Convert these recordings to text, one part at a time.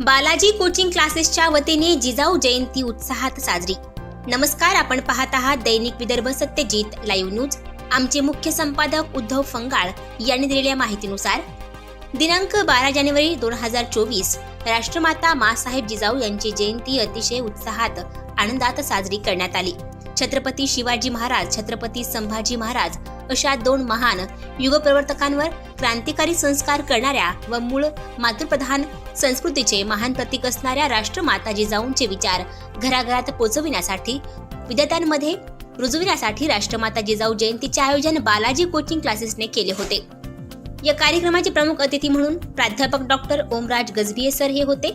Balaji coaching क्लासेसच्या वतीने जिजाऊ जयंती उत्साहात साजरी. नमस्कार आपण पाहत आहात दैनिक विदर्भ सत्यजित लाईव्ह न्यूज आमचे मुख्य संपादक उद्धव फंगाळ यांनी दिलेल्या माहितीनुसार दिनांक बारा जानेवारी दोन हजार चोवीस राष्ट्रमाता मासाहेब जिजाऊ यांची जयंती अतिशय उत्साहात आनंदात साजरी करण्यात आली. छत्रपती शिवाजी महाराज छत्रपती संभाजी महाराज अशा दोन महान युगप्रवर्तकांवर क्रांतिकारी संस्कार करणाऱ्या व मूळ मातृप्रधान संस्कृतीचे महान प्रतीक असणाऱ्या राष्ट्रमाता जिजाऊंचे विचार घराघरात पोचविण्यासाठी विद्यार्थ्यांमध्ये रुजविण्यासाठी राष्ट्रमाता जिजाऊ जयंतीचे आयोजन बालाजी कोचिंग क्लासेसने केले होते. या कार्यक्रमाचे प्रमुख अतिथी म्हणून प्राध्यापक डॉक्टर ओमराज गजभिये सर हे होते.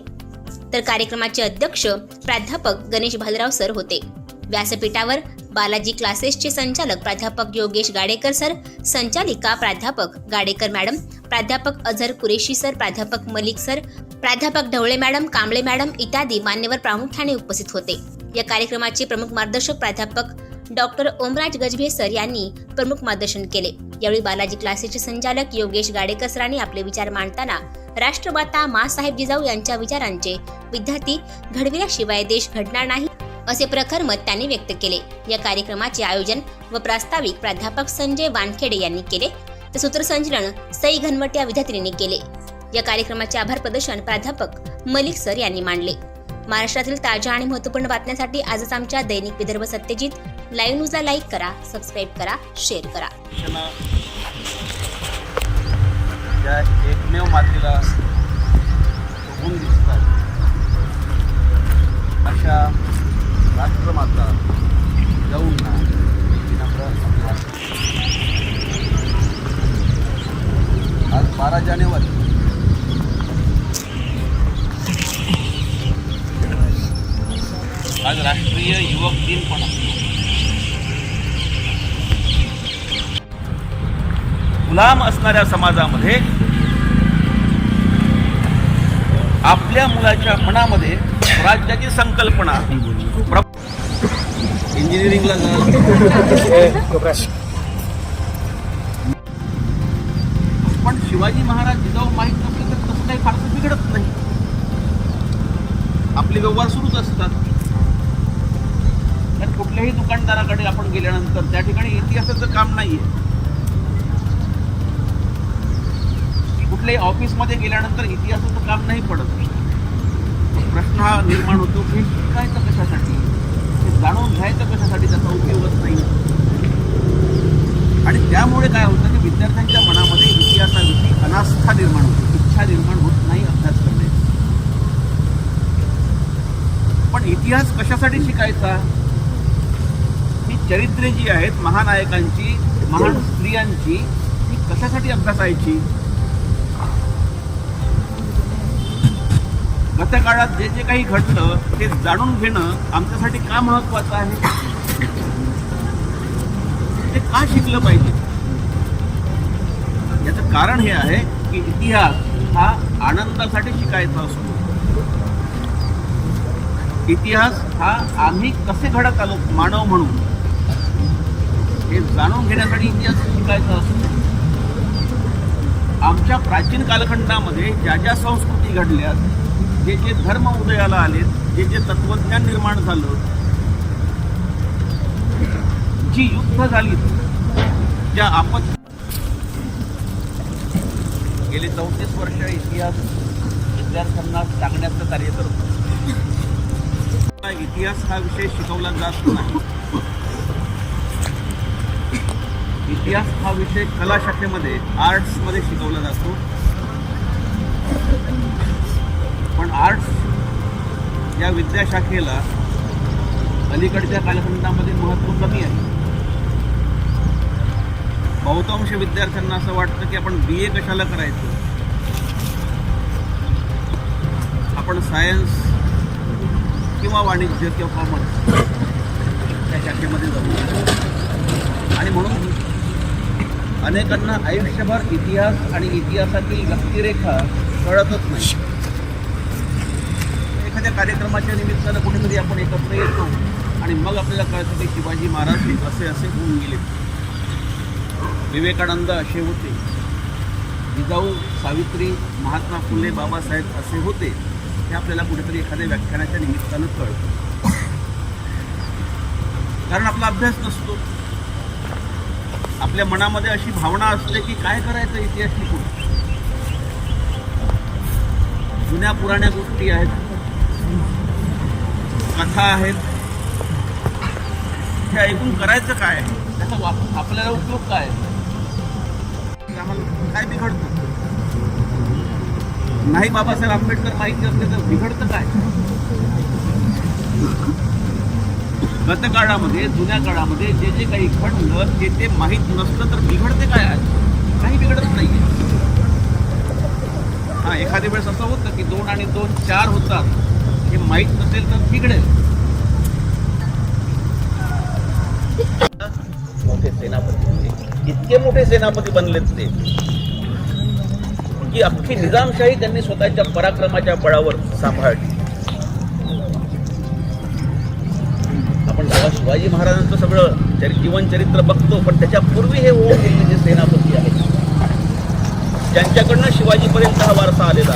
तर कार्यक्रमाचे अध्यक्ष प्राध्यापक गणेश भालराव सर होते. व्यासपीठावर बालाजी क्लासेसचे संचालक प्राध्यापक योगेश गाडेकर सर संचालिका प्राध्यापक गाडेकर मॅडम प्राध्यापक अझर कुरेशी सर प्राध्यापक मलिक सर प्राध्यापक ढवळे मॅडम कांबळे मॅडम इत्यादी मान्यवर प्रामुख्याने उपस्थित होते. या कार्यक्रमाचे प्रमुख मार्गदर्शक प्राध्यापक डॉक्टर ओमराज गजभे सर यांनी प्रमुख मार्गदर्शन केले. यावेळी बालाजी क्लासेसचे संचालक योगेश गाडेकर सरांनी आपले विचार मांडताना राष्ट्रमाता मासाहेब जिजाऊ यांच्या विचारांचे विद्यार्थी घडविल्याशिवाय देश घडणार नाही. असे प्रखर मत त्यांनी व्यक्त केले. या कार्यक्रमाचे आयोजन व प्रास्ताविक प्राध्यापक संजय वानखेडे यांनी केले. तर सूत्रसंचलन सई घनवट या विद्यार्थिनींनी केले. या कार्यक्रमाचे आभार प्रदर्शन प्राध्यापक मलिक सर यांनी मांडले. महाराष्ट्रातील ताज्या आणि महत्त्वपूर्ण बातम्यांसाठी आजच आमच्या दैनिक विदर्भ सत्यजित. लाईव्ह न्यूजला लाईक करा सबस्क्राईब करा शेअर करा. या एकमेव मातीला दिसतात. आज राष्ट्रीय युवक दिन पण गुलाम असणाऱ्या समाजामध्ये आपल्या मुलाच्या मनामध्ये स्वराज्याची संकल्पना इंजिनिअरिंगला पण शिवाजी महाराज जिजाऊ माहीत नसले तर तसं काही फारसं बिघडत नाही. आपले व्यवहार सुरूच असतात. तर कुठल्याही दुकानदाराकडे आपण गेल्यानंतर त्या ठिकाणी इतिहासाचं काम नाहीये. कुठल्याही ऑफिसमध्ये गेल्यानंतर इतिहासाचं काम नाही पडत. प्रश्न हा निर्माण होतो की शिकायचं कशासाठी? हे जाणून घ्यायचं कशासाठी त्याचा उपयोगच नाही. आणि त्यामुळे काय होतं की विद्यार्थ्यांच्या मनामध्ये इतिहासाविषयी अनास्था निर्माण होते. इच्छा निर्माण होत नाही अभ्यास करण्याची. पण इतिहास कशासाठी शिकायचा? चरित्रे जी आहेत महानायकांची महान स्त्रियांची ती कशासाठी अभ्यासायची? गतकाळात जे जे काही घडलं ते जाणून घेणं आमच्यासाठी का महत्वाचं आहे? ते का शिकलं पाहिजे? याचं कारण हे आहे की इतिहास हा आनंदासाठी शिकायचा असतो. इतिहास हा आम्ही कसे घडत आलो मानव म्हणून हे जाणून घेण्यासाठी इतिहास शिकायचा असतो आमच्या प्राचीन कालखंडामध्ये ज्या ज्या संस्कृती घडल्या जे जे धर्म उदयाला आलेत जे जे तत्वज्ञान निर्माण झालं जी युद्ध झाली ज्या आपत गेले चौतीस वर्ष इतिहास विद्यार्थ्यांना सांगण्याचं कार्य करतो. इतिहास हा विषय शिकवला जात नाही. इतिहास हा विषय कला शाखेमध्ये आर्ट्समध्ये शिकवला जातो. पण आर्ट्स या विद्याशाखेला अलीकडच्या कालखंडामध्ये महत्त्व कमी आहे. बहुतांश विद्यार्थ्यांना असं वाटतं की आपण बी ए कशाला करायचं? आपण सायन्स किंवा वाणिज्य किंवा कॉमर्स त्या शाखेमध्ये जाऊ. शकतो अनेकांना आयुष्यभर इतिहास आणि इतिहासातील व्यक्तिरेखा कळतच नाही. एखाद्या कार्यक्रमाच्या निमित्तानं कुठेतरी आपण एकत्र येतो आणि मग आपल्याला कळतं की शिवाजी महाराज हे असे असे होऊन गेले. विवेकानंद असे होते. जिजाऊ सावित्री महात्मा फुले बाबासाहेब असे होते हे आपल्याला कुठेतरी एखाद्या व्याख्यानाच्या निमित्तानं कळतं. कारण आपला अभ्यास नसतो. आपल्या मनामध्ये अशी भावना असते की काय करायचं इतिहास शिकून जुन्या पुराण्या गोष्टी आहेत. कथा आहेत. हे ऐकून करायचं काय? त्याचा वाप आपल्याला उपयोग काय? आम्हाला काय बिघडतं? नाही बाबासाहेब आंबेडकर माहिती असले तर बिघडतं काय? गतकाळामध्ये जुन्या काळामध्ये जे जे काही घडलं ते ते माहीत नसलं तर बिघडते काय? आहे काही बिघडत नाहीये. हा एखाद्या वेळेस असं होतं की दोन आणि दोन चार होतात. हे माहीत नसेल तर बिघडेल. मोठे सेनापती इतके मोठे सेनापती बनलेत ते. की अख्खी निजामशाही त्यांनी स्वतःच्या पराक्रमाच्या बळावर सांभाळली. शिवाजी महाराजांचं सगळं चरि- जीवनचरित्र बघतो पण त्याच्या पूर्वी हे ओम गेलेले जे सेनापती आहेत. ज्यांच्याकडनं शिवाजीपर्यंत हा वारसा आलेला आहे.